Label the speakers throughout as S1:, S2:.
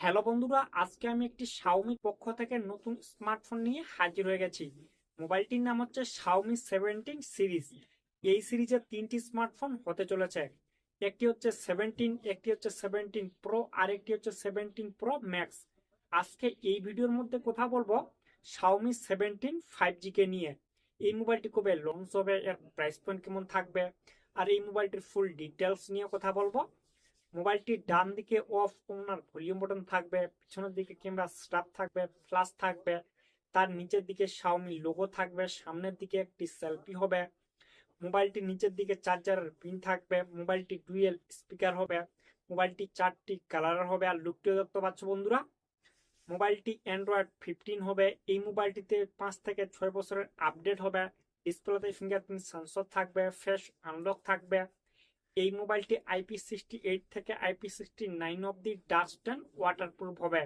S1: Hello বন্ধুরা, আজকে আমি একটি শাওমির পক্ষ থেকে নতুন স্মার্টফোন নিয়ে হাজির হয়ে গেছি। মোবাইলটির নাম হচ্ছে শাওমি সেভেন্টিন সিরিজ এই সিরিজের তিনটি স্মার্টফোন হতে চলেছে। একটি হচ্ছে সেভেন্টিন একটি হচ্ছে সেভেন্টিন প্রো আর একটি হচ্ছে সেভেন্টিন প্রো ম্যাক্স আজকে এই ভিডিওর মধ্যে কথা বলব শাওমি সেভেন্টিন ফাইভ জিকে নিয়ে। এই মোবাইলটি কবে লঞ্চ হবে, এর প্রাইস পয়েন্ট কেমন থাকবে, আর এই মোবাইলটির ফুল ডিটেলস নিয়ে কথা বলব। মোবাইলটির ডান দিকে অফ ওনার ভলিউম বাটন থাকবে, পিছনের দিকে ক্যামেরা স্টাফ থাকবে ফ্লাশ থাকবে, তার নিচের দিকে শাওমি লোগো থাকবে, সামনের দিকে একটি সেলফি হবে, মোবাইলটির নিচের দিকে চার্জারের পিন থাকবে, মোবাইলটি ডুয়েল স্পিকার হবে, মোবাইলটি চারটি কালারের হবে, আর লুকটিও দেখতে পাচ্ছ বন্ধুরা, মোবাইলটি অ্যান্ড্রয়েড ফিফটিন হবে, এই মোবাইলটিতে পাঁচ থেকে ছয় বছরের আপডেট হবে ডিসপ্লেতে ফিঙ্গারপ্রিন্ট সেন্সর থাকবে ফেস আনলক থাকবে এই মোবাইলটি আইপি সিক্সটি এইট থেকে আইপি সিক্সটি নাইন অব্দি ডাস্ট অ্যান্ড ওয়াটারপ্রুফ হবে।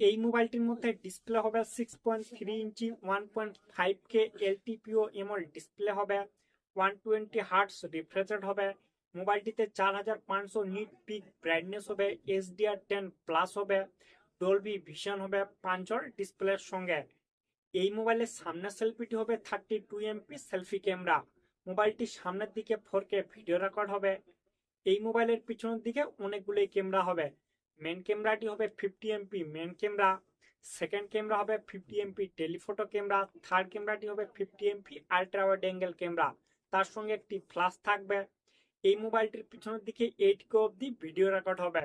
S1: এই মোবাইলটির মধ্যে ডিসপ্লে হবে six point three inch one point five K LTPO ML display হবে one twenty hertz refresh rate হবে, মোবাইলটিতে চার হাজার পাঁচশো নিট পিক ব্রাইটনেস হবে এইচডিআর টেন প্লাস হবে ডলবি ভিশন হবে পাঞ্চল ডিসপ্লের সঙ্গে। এই মোবাইলের সামনের সেলফিটি হবে thirty two MP selfie camera মোবাইলটির সামনের দিকে ফোর কে ভিডিও রেকর্ড হবে এই মোবাইলের পিছনের দিকে অনেকগুলোই ক্যামেরা হবে। মেন ক্যামেরাটি হবে fifty MP main camera second camera হবে fifty MP telephoto camera third ক্যামেরাটি হবে fifty MP ultra wide angle camera. তার সঙ্গে একটি ফ্ল্যাশ থাকবে। এই মোবাইলটির পিছনের দিকে এইট কে অব্দি ভিডিও রেকর্ড হবে।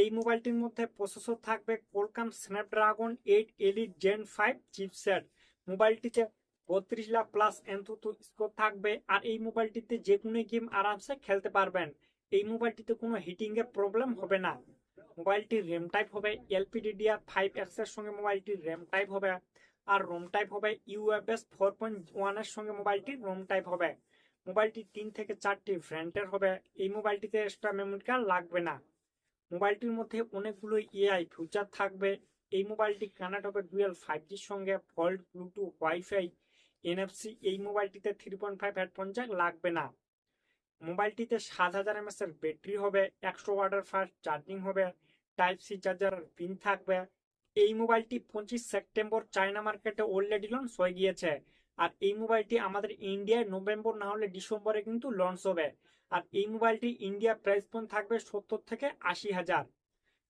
S1: এই মোবাইলটির মধ্যে প্রসেসর থাকবে Qualcomm Snapdragon eight elite gen five chipset মোবাইলটিতে বত্রিশ লাখ প্লাস এনথুতু স্কোর থাকবে। আর এই মোবাইলটিতে যে কোনো গেম আরামসে খেলতে পারবেন। এই মোবাইলটিতে কোনো হিটিং এর প্রবলেম হবে না। মোবাইলটির র্যাম টাইপ হবে এলপিডিডিআর ফাইভ এক্সের সঙ্গে মোবাইলটির র্যাম টাইপ হবে, আর রোম টাইপ হবে ইউএফএস ফোর পয়েন্ট ওয়ানের সঙ্গে মোবাইলটির রোম টাইপ হবে। মোবাইলটি তিন থেকে চারটি ভ্যারিয়েন্টের হবে, এই মোবাইলটিতে এক্সট্রা মেমোরি কার্ড লাগবে না। মোবাইলটির মধ্যে অনেকগুলো এআই ফিচার থাকবে, এই মোবাইলটি কানেক্ট হবে ডুয়েল ফাইভ জির সঙ্গে ভল্ট ব্লুটুথ ওয়াইফাই এনএফসি এই মোবাইলটিতে three point five headphone jack লাগবে না। মোবাইলটিতে সাত হাজার এমএস এর ব্যাটারি হবে, একশো ওয়াটার ফাস্ট চার্জিং হবে টাইপ সি চার্জার পিন থাকবে। এই মোবাইলটি পঁচিশ সেপ্টেম্বর চায়না মার্কেটে অলরেডি লঞ্চ হয়ে গিয়েছে। আর এই মোবাইলটি আমাদের ইন্ডিয়ায় নভেম্বর না হলে ডিসেম্বরে কিন্তু লঞ্চ হবে। আর এই মোবাইলটি ইন্ডিয়া প্রাইস পয়েন্ট থাকবে সত্তর থেকে আশি হাজার।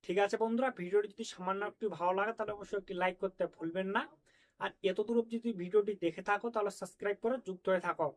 S1: ঠিক আছে বন্ধুরা, ভিডিওটি যদি সামান্য একটু ভালো লাগে তাহলে অবশ্যই একটি লাইক করতে ভুলবেন না। আর এত দূর অব্দি যদি ভিডিওটি দেখে থাকো তাহলে সাবস্ক্রাইব করে যুক্ত হয়ে থাকো।